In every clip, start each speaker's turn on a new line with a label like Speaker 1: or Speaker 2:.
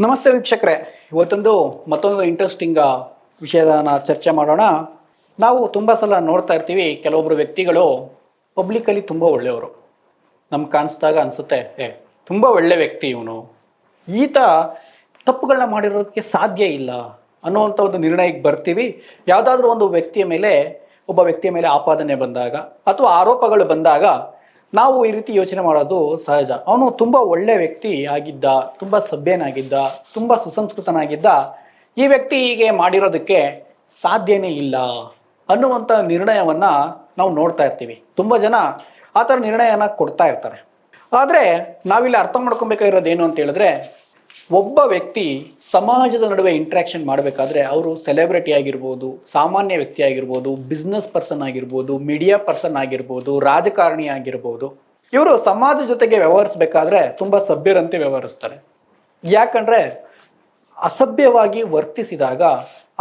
Speaker 1: ನಮಸ್ತೆ ವೀಕ್ಷಕರೇ. ಇವತ್ತೊಂದು ಮತ್ತೊಂದು ಇಂಟ್ರೆಸ್ಟಿಂಗ್ ವಿಷಯನ ಚರ್ಚೆ ಮಾಡೋಣ. ನಾವು ತುಂಬ ಸಲ ನೋಡ್ತಾ ಇರ್ತೀವಿ ಕೆಲವೊಬ್ಬರು ವ್ಯಕ್ತಿಗಳು ಪಬ್ಲಿಕಲ್ಲಿ ತುಂಬ ಒಳ್ಳೆಯವರು. ನಮ್ಗೆ ಕಾಣಿಸ್ದಾಗ ಅನಿಸುತ್ತೆ, ಏ, ತುಂಬ ಒಳ್ಳೆ ವ್ಯಕ್ತಿ ಇವನು. ಈತ ತಪ್ಪುಗಳನ್ನ ಮಾಡಿರೋದಕ್ಕೆ ಸಾಧ್ಯ ಇಲ್ಲ ಅನ್ನುವಂಥ ಒಂದು ನಿರ್ಣಯಕ್ಕೆ ಬರ್ತೀವಿ. ಯಾವುದಾದ್ರೂ ಒಂದು ವ್ಯಕ್ತಿಯ ಮೇಲೆ, ಒಬ್ಬ ವ್ಯಕ್ತಿಯ ಮೇಲೆ ಆಪಾದನೆ ಬಂದಾಗ ಅಥವಾ ಆರೋಪಗಳು ಬಂದಾಗ ನಾವು ಈ ರೀತಿ ಯೋಚನೆ ಮಾಡೋದು ಸಹಜ. ಅವನು ತುಂಬ ಒಳ್ಳೆ ವ್ಯಕ್ತಿ ಆಗಿದ್ದ, ತುಂಬ ಸಭ್ಯನಾಗಿದ್ದ, ತುಂಬ ಸುಸಂಸ್ಕೃತನಾಗಿದ್ದ, ಈ ವ್ಯಕ್ತಿ ಹೀಗೆ ಮಾಡಿರೋದಕ್ಕೆ ಸಾಧ್ಯನೇ ಇಲ್ಲ ಅನ್ನುವಂಥ ನಿರ್ಣಯವನ್ನು ನಾವು ನೋಡ್ತಾ ಇರ್ತೀವಿ. ತುಂಬ ಜನ ಆ ಥರ ನಿರ್ಣಯನ ಕೊಡ್ತಾ ಇರ್ತಾರೆ. ಆದರೆ ನಾವಿಲ್ಲಿ ಅರ್ಥ ಮಾಡ್ಕೊಬೇಕಾಗಿರೋದು ಏನು ಅಂತ ಹೇಳಿದ್ರೆ ಒಬ್ಬ ವ್ಯಕ್ತಿ ಸಮಾಜದ ನಡುವೆ ಇಂಟ್ರಾಕ್ಷನ್ ಮಾಡಬೇಕಾದ್ರೆ ಅವರು ಸೆಲೆಬ್ರಿಟಿ ಆಗಿರ್ಬೋದು, ಸಾಮಾನ್ಯ ವ್ಯಕ್ತಿ ಆಗಿರ್ಬೋದು ಬಿಸ್ನೆಸ್ ಪರ್ಸನ್ ಆಗಿರ್ಬೋದು ಮೀಡಿಯಾ ಪರ್ಸನ್ ಆಗಿರ್ಬೋದು, ರಾಜಕಾರಣಿ ಆಗಿರ್ಬೋದು, ಇವರು ಸಮಾಜ ಜೊತೆಗೆ ವ್ಯವಹರಿಸಬೇಕಾದ್ರೆ ತುಂಬ ಸಭ್ಯರಂತೆ ವ್ಯವಹರಿಸ್ತಾರೆ. ಯಾಕಂದ್ರೆ ಅಸಭ್ಯವಾಗಿ ವರ್ತಿಸಿದಾಗ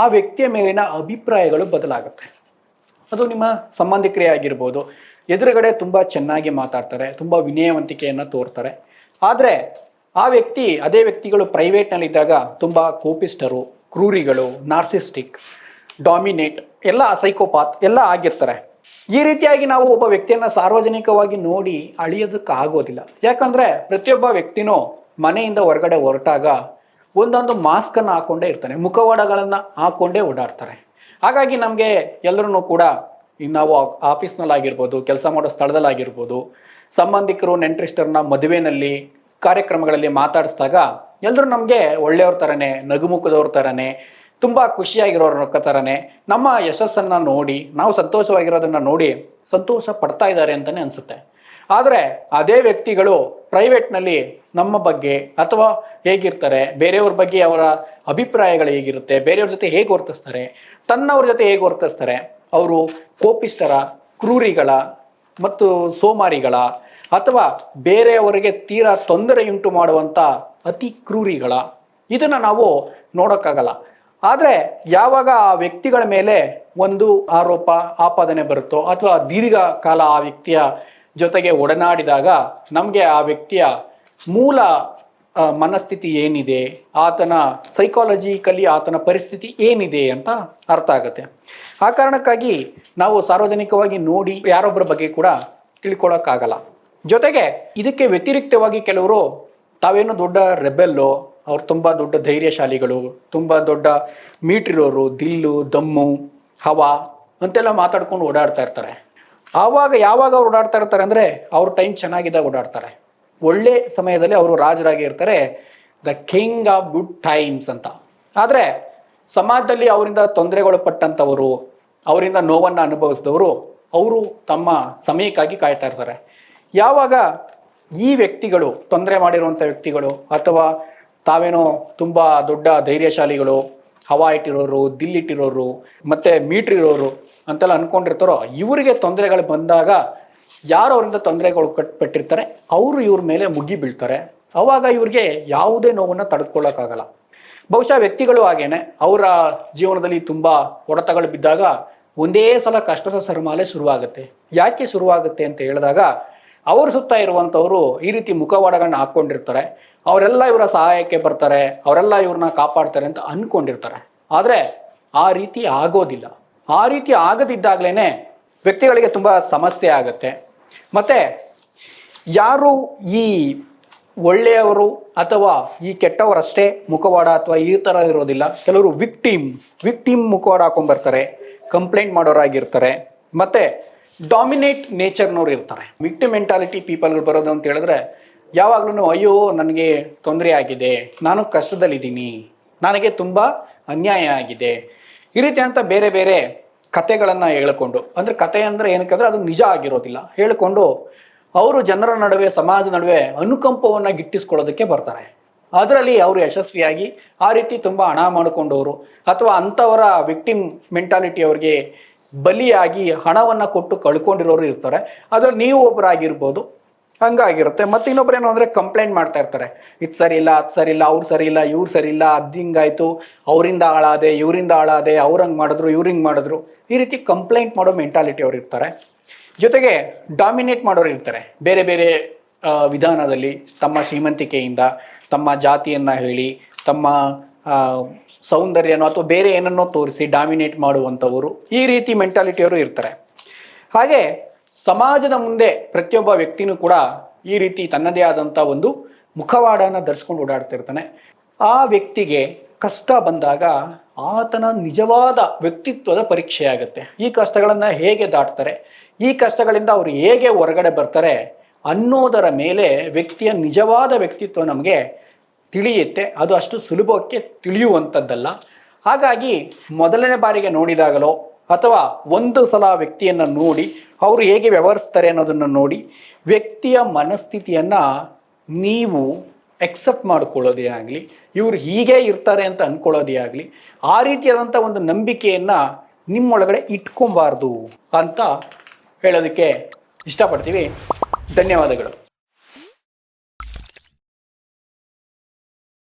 Speaker 1: ಆ ವ್ಯಕ್ತಿಯ ಮೇಲಿನ ಅಭಿಪ್ರಾಯಗಳು ಬದಲಾಗುತ್ತೆ. ಅದು ನಿಮ್ಮ ಸಂಬಂಧಿಕರೇ ಆಗಿರ್ಬೋದು, ಎದುರುಗಡೆ ತುಂಬ ಚೆನ್ನಾಗಿ ಮಾತಾಡ್ತಾರೆ, ತುಂಬ ವಿನಯವಂತಿಕೆಯನ್ನು ತೋರ್ತಾರೆ. ಆದರೆ ಆ ವ್ಯಕ್ತಿ ಅದೇ ವ್ಯಕ್ತಿಗಳು ಪ್ರೈವೇಟ್ನಲ್ಲಿದ್ದಾಗ ತುಂಬ ಕೋಪಿಸ್ಟರು, ಕ್ರೂರಿಗಳು ನಾರ್ಸಿಸ್ಟಿಕ್ ಡಾಮಿನೇಟ್ ಎಲ್ಲ ಸೈಕೋಪಾತ್ ಎಲ್ಲ ಆಗಿರ್ತಾರೆ. ಈ ರೀತಿಯಾಗಿ ನಾವು ಒಬ್ಬ ವ್ಯಕ್ತಿಯನ್ನು ಸಾರ್ವಜನಿಕವಾಗಿ ನೋಡಿ ಅಳಿಯೋದಕ್ಕಾಗೋದಿಲ್ಲ. ಯಾಕಂದರೆ ಪ್ರತಿಯೊಬ್ಬ ವ್ಯಕ್ತಿನೂ ಮನೆಯಿಂದ ಹೊರಗಡೆ ಹೊರಟಾಗ ಒಂದೊಂದು ಮಾಸ್ಕನ್ನು ಹಾಕ್ಕೊಂಡೇ ಇರ್ತಾನೆ. ಮುಖವಾಡಗಳನ್ನು ಹಾಕೊಂಡೇ ಓಡಾಡ್ತಾರೆ. ಹಾಗಾಗಿ ನಮಗೆ ಎಲ್ಲರೂ ಕೂಡ ನಾವು ಆಫೀಸ್ನಲ್ಲಾಗಿರ್ಬೋದು ಕೆಲಸ ಮಾಡೋ ಸ್ಥಳದಲ್ಲಾಗಿರ್ಬೋದು, ಸಂಬಂಧಿಕರು, ನೆಂಟ್ರಿಸ್ಟರ್ನ ಮದುವೆನಲ್ಲಿ ಕಾರ್ಯಕ್ರಮಗಳಲ್ಲಿ ಮಾತಾಡಿಸಿದಾಗ ಎಲ್ಲರೂ ನಮಗೆ ಒಳ್ಳೆಯವ್ರ ಥರನೇ ನಗುಮುಖದವ್ರ ಥರನೇ ತುಂಬ ಖುಷಿಯಾಗಿರೋರ ಥರನೇ ನಮ್ಮ ಯಶಸ್ಸನ್ನು ನೋಡಿ, ನಾವು ಸಂತೋಷವಾಗಿರೋದನ್ನು ನೋಡಿ ಸಂತೋಷ ಪಡ್ತಾ ಇದ್ದಾರೆ ಅಂತಲೇ ಅನಿಸುತ್ತೆ. ಆದರೆ ಅದೇ ವ್ಯಕ್ತಿಗಳು ಪ್ರೈವೇಟ್ನಲ್ಲಿ ನಮ್ಮ ಬಗ್ಗೆ ಅಥವಾ ಹೇಗಿರ್ತಾರೆ, ಬೇರೆಯವ್ರ ಬಗ್ಗೆ ಅವರ ಅಭಿಪ್ರಾಯಗಳು ಹೇಗಿರುತ್ತೆ, ಬೇರೆಯವ್ರ ಜೊತೆ ಹೇಗೆ ವರ್ತಿಸ್ತಾರೆ, ತನ್ನವ್ರ ಜೊತೆ ಹೇಗೆ ವರ್ತಿಸ್ತಾರೆ, ಅವರು ಕೋಪಿಷ್ಟರ ಕ್ರೂರಿಗಳ ಮತ್ತು ಸೋಮಾರಿಗಳ ಅಥವಾ ಬೇರೆಯವರಿಗೆ ತೀರಾ ತೊಂದರೆಯುಂಟು ಮಾಡುವಂಥ ಅತಿ ಕ್ರೂರಿಗಳ. ಇದನ್ನು ನಾವು ನೋಡೋಕ್ಕಾಗಲ್ಲ. ಆದರೆ ಯಾವಾಗ ಆ ವ್ಯಕ್ತಿಗಳ ಮೇಲೆ ಒಂದು ಆರೋಪ, ಆಪಾದನೆ ಬರುತ್ತೋ ಅಥವಾ ದೀರ್ಘಕಾಲ ಆ ವ್ಯಕ್ತಿಯ ಜೊತೆಗೆ ಒಡನಾಡಿದಾಗ ನಮಗೆ ಆ ವ್ಯಕ್ತಿಯ ಮೂಲ ಮನಸ್ಥಿತಿ ಏನಿದೆ, ಆತನ ಸೈಕಾಲಜಿಕಲಿ ಆತನ ಪರಿಸ್ಥಿತಿ ಏನಿದೆ ಅಂತ ಅರ್ಥ ಆಗುತ್ತೆ. ಆ ಕಾರಣಕ್ಕಾಗಿ ನಾವು ಸಾರ್ವಜನಿಕವಾಗಿ ನೋಡಿ ಯಾರೊಬ್ಬರ ಬಗ್ಗೆ ಕೂಡ ತಿಳ್ಕೊಳ್ಳೋಕ್ಕಾಗಲ್ಲ ಜೊತೆಗೆ ಇದಕ್ಕೆ ವ್ಯತಿರಿಕ್ತವಾಗಿ ಕೆಲವರು ತಾವೇನು ದೊಡ್ಡ ರೆಬೆಲ್ಲು, ಅವ್ರು ತುಂಬ ದೊಡ್ಡ ಧೈರ್ಯಶಾಲಿಗಳು, ತುಂಬ ದೊಡ್ಡ ಮೀಟಿರೋರು, ದಿಲ್ಲು, ದಮ್ಮು, ಹವಾ ಅಂತೆಲ್ಲ ಮಾತಾಡ್ಕೊಂಡು ಓಡಾಡ್ತಾ ಇರ್ತಾರೆ. ಆವಾಗ ಯಾವಾಗ ಅವ್ರು ಓಡಾಡ್ತಾ ಇರ್ತಾರೆ ಅಂದರೆ ಅವ್ರ ಟೈಮ್ ಚೆನ್ನಾಗಿದ್ದಾಗ ಓಡಾಡ್ತಾರೆ. ಒಳ್ಳೆ ಸಮಯದಲ್ಲಿ ಅವರು ರಾಜರಾಗಿ ಇರ್ತಾರೆ. The king of good times ಅಂತ. ಆದರೆ ಸಮಾಜದಲ್ಲಿ ಅವರಿಂದ ತೊಂದರೆಗೊಳಪಟ್ಟಂಥವರು, ಅವರಿಂದ ನೋವನ್ನು ಅನುಭವಿಸಿದವರು, ಅವರು ತಮ್ಮ ಸಮಯಕ್ಕಾಗಿ ಕಾಯ್ತಾ ಇರ್ತಾರೆ. ಯಾವಾಗ ಈ ವ್ಯಕ್ತಿಗಳು ತೊಂದರೆ ಮಾಡಿರುವಂಥ ವ್ಯಕ್ತಿಗಳು ಅಥವಾ ತಾವೇನೋ ತುಂಬ ದೊಡ್ಡ ಧೈರ್ಯಶಾಲಿಗಳು ಹವಾ ಇಟ್ಟಿರೋರು ದಿಲ್ಲಿಟ್ಟಿರೋರು ಮತ್ತು ಮೀಟ್ರ್ ಇರೋರು ಅಂತೆಲ್ಲ ಅಂದ್ಕೊಂಡಿರ್ತಾರೋ ಇವರಿಗೆ ತೊಂದರೆಗಳು ಬಂದಾಗ ಯಾರು ಅವರಿಂದ ತೊಂದರೆಗಳು ಕಟ್ಪಟ್ಟಿರ್ತಾರೆ ಅವರು ಇವ್ರ ಮೇಲೆ ಮುಗಿ ಬೀಳ್ತಾರೆ. ಅವಾಗ ಇವ್ರಿಗೆ ಯಾವುದೇ ನೋವನ್ನು ತಡೆದುಕೊಳ್ಳೋಕ್ಕಾಗಲ್ಲ. ಬಹುಶಃ ವ್ಯಕ್ತಿಗಳು ಹಾಗೇನೆ, ಅವರ ಜೀವನದಲ್ಲಿ ತುಂಬ ಹೊಡೆತಗಳು ಬಿದ್ದಾಗ ಒಂದೇ ಸಲ ಕಷ್ಟದ ಸರಮಾಲೆ ಶುರುವಾಗುತ್ತೆ. ಯಾಕೆ ಶುರುವಾಗುತ್ತೆ ಅಂತ ಹೇಳಿದಾಗ ಅವ್ರ ಸುತ್ತ ಇರುವಂಥವರು ಈ ರೀತಿ ಮುಖವಾಡಗಳನ್ನ ಹಾಕ್ಕೊಂಡಿರ್ತಾರೆ. ಅವರೆಲ್ಲ ಇವರ ಸಹಾಯಕ್ಕೆ ಬರ್ತಾರೆ, ಅವರೆಲ್ಲ ಇವ್ರನ್ನ ಕಾಪಾಡ್ತಾರೆ ಅಂತ ಅಂದ್ಕೊಂಡಿರ್ತಾರೆ ಆದರೆ ಆ ರೀತಿ ಆಗೋದಿಲ್ಲ. ಆ ರೀತಿ ಆಗದಿದ್ದಾಗಲೇ ವ್ಯಕ್ತಿಗಳಿಗೆ ತುಂಬ ಸಮಸ್ಯೆ ಆಗುತ್ತೆ. ಮತ್ತು ಯಾರು ಈ ಒಳ್ಳೆಯವರು ಅಥವಾ ಈ ಕೆಟ್ಟವರಷ್ಟೇ ಮುಖವಾಡ ಅಥವಾ ಈ ಥರ ಇರೋದಿಲ್ಲ. ಕೆಲವರು ವಿಕ್ಟಿಮ್ ವಿಕ್ಟಿಮ್ ಮುಖವಾಡ ಹಾಕೊಂಡ್ಬರ್ತಾರೆ ಕಂಪ್ಲೇಂಟ್ ಮಾಡೋರಾಗಿರ್ತಾರೆ. ಮತ್ತೆ ಡಾಮಿನೇಟ್ ನೇಚರ್ನವ್ರು ಇರ್ತಾರೆ. ವಿಕ್ಟಿ ಮೆಂಟಾಲಿಟಿ ಪೀಪಲ್ಗಳು ಬರೋದು ಅಂತ ಹೇಳಿದ್ರೆ ಯಾವಾಗ್ಲೂ ಅಯ್ಯೋ, ನನಗೆ ತೊಂದರೆ ಆಗಿದೆ, ನಾನು ಕಷ್ಟದಲ್ಲಿದ್ದೀನಿ, ನನಗೆ ತುಂಬ ಅನ್ಯಾಯ ಆಗಿದೆ. ಈ ರೀತಿ ಅಂತ ಬೇರೆ ಬೇರೆ ಕತೆಗಳನ್ನು ಹೇಳಿಕೊಂಡು, ಅಂದರೆ ಕತೆ ಅಂದರೆ ಏನಕ್ಕೆ ಅದು ನಿಜ ಆಗಿರೋದಿಲ್ಲ. ಹೇಳಿಕೊಂಡು, ಅವರು ಜನರ ನಡುವೆ, ಸಮಾಜ ನಡುವೆ ಅನುಕಂಪವನ್ನು ಗಿಟ್ಟಿಸ್ಕೊಳ್ಳೋದಕ್ಕೆ ಬರ್ತಾರೆ. ಅದರಲ್ಲಿ ಅವರು ಯಶಸ್ವಿಯಾಗಿ ಆ ರೀತಿ ತುಂಬ ಹಣ ಮಾಡಿಕೊಂಡವರು, ಅಥವಾ ಅಂಥವರ ವಿಕ್ಟಿಮ್ ಮೆಂಟಾಲಿಟಿ ಅವ್ರಿಗೆ ಬಲಿಯಾಗಿ ಹಣವನ್ನು ಕೊಟ್ಟು ಕಳ್ಕೊಂಡಿರೋರು ಇರ್ತಾರೆ. ಅದರಲ್ಲಿ ನೀವು ಒಬ್ಬರಾಗಿರ್ಬೋದು ಹಂಗಾಗಿರುತ್ತೆ. ಮತ್ತೆ ಇನ್ನೊಬ್ರು ಏನು ಅಂದರೆ ಕಂಪ್ಲೇಂಟ್ ಮಾಡ್ತಾ ಇರ್ತಾರೆ. ಇದು ಸರಿ ಇಲ್ಲ ಅದು ಸರಿ ಇಲ್ಲ ಅವ್ರು ಸರಿ ಇಲ್ಲ ಇವ್ರು ಸರಿ ಇಲ್ಲ ಅದು ಹಿಂಗಾಯ್ತು, ಅವರಿಂದ ಹಾಳಾದೆ, ಇವರಿಂದ ಹಾಳಾದೆ, ಅವ್ರು ಹಂಗೆ ಮಾಡಿದ್ರು, ಇವ್ರು ಹಿಂಗೆ ಮಾಡಿದ್ರು. ಈ ರೀತಿ ಕಂಪ್ಲೇಂಟ್ ಮಾಡೋ ಮೆಂಟಾಲಿಟಿ ಅವ್ರು ಇರ್ತಾರೆ. ಜೊತೆಗೆ ಡಾಮಿನೇಟ್ ಮಾಡೋರು ಇರ್ತಾರೆ. ಬೇರೆ ಬೇರೆ ವಿಧಾನದಲ್ಲಿ ತಮ್ಮ ಶ್ರೀಮಂತಿಕೆಯಿಂದ ತಮ್ಮ ಜಾತಿಯನ್ನು ಹೇಳಿ, ತಮ್ಮ ಸೌಂದರ್ಯನೋ ಅಥವಾ ಬೇರೆ ಏನನ್ನೋ ತೋರಿಸಿ ಡಾಮಿನೇಟ್ ಮಾಡುವಂಥವರು ಈ ರೀತಿ ಮೆಂಟಾಲಿಟಿಯವರು ಇರ್ತಾರೆ. ಹಾಗೆ ಸಮಾಜದ ಮುಂದೆ ಪ್ರತಿಯೊಬ್ಬ ವ್ಯಕ್ತಿನೂ ಕೂಡ ಈ ರೀತಿ ತನ್ನದೇ ಆದಂಥ ಒಂದು ಮುಖವಾಡನ ಧರಿಸ್ಕೊಂಡು ಓಡಾಡ್ತಿರ್ತಾನೆ ಆ ವ್ಯಕ್ತಿಗೆ ಕಷ್ಟ ಬಂದಾಗ ಆತನ ನಿಜವಾದ ವ್ಯಕ್ತಿತ್ವದ ಪರೀಕ್ಷೆ ಆಗುತ್ತೆ ಈ ಕಷ್ಟಗಳನ್ನು ಹೇಗೆ ದಾಟ್ತಾರೆ? ಈ ಕಷ್ಟಗಳಿಂದ ಅವರು ಹೇಗೆ ಹೊರಗಡೆ ಬರ್ತಾರೆ ಅನ್ನೋದರ ಮೇಲೆ ವ್ಯಕ್ತಿಯ ನಿಜವಾದ ವ್ಯಕ್ತಿತ್ವ ನಮಗೆ ತಿಳಿಯುತ್ತೆ, ಅದು ಅಷ್ಟು ಸುಲಭಕ್ಕೆ ತಿಳಿಯುವಂಥದ್ದಲ್ಲ ಹಾಗಾಗಿ ಮೊದಲನೇ ಬಾರಿಗೆ ನೋಡಿದಾಗಲೋ ಅಥವಾ ಒಂದು ಸಲ ವ್ಯಕ್ತಿಯನ್ನು ನೋಡಿ, ಅವರು ಹೇಗೆ ವ್ಯವಹರಿಸ್ತಾರೆ ಅನ್ನೋದನ್ನು ನೋಡಿ, ವ್ಯಕ್ತಿಯ ಮನಸ್ಥಿತಿಯನ್ನು ನೀವು ಎಕ್ಸೆಪ್ಟ್ ಮಾಡ್ಕೊಳ್ಳೋದೇ ಆಗಲಿ, ಇವರು ಹೀಗೆ ಇರ್ತಾರೆ ಅಂತ ಅಂದ್ಕೊಳ್ಳೋದೇ ಆಗಲಿ, ಆ ರೀತಿಯಾದಂಥ ಒಂದು ನಂಬಿಕೆಯನ್ನು ನಿಮ್ಮೊಳಗಡೆ ಇಟ್ಕೊಬಾರ್ದು ಅಂತ ಹೇಳೋದಕ್ಕೆ ಇಷ್ಟಪಡ್ತೀವಿ. ಧನ್ಯವಾದಗಳು.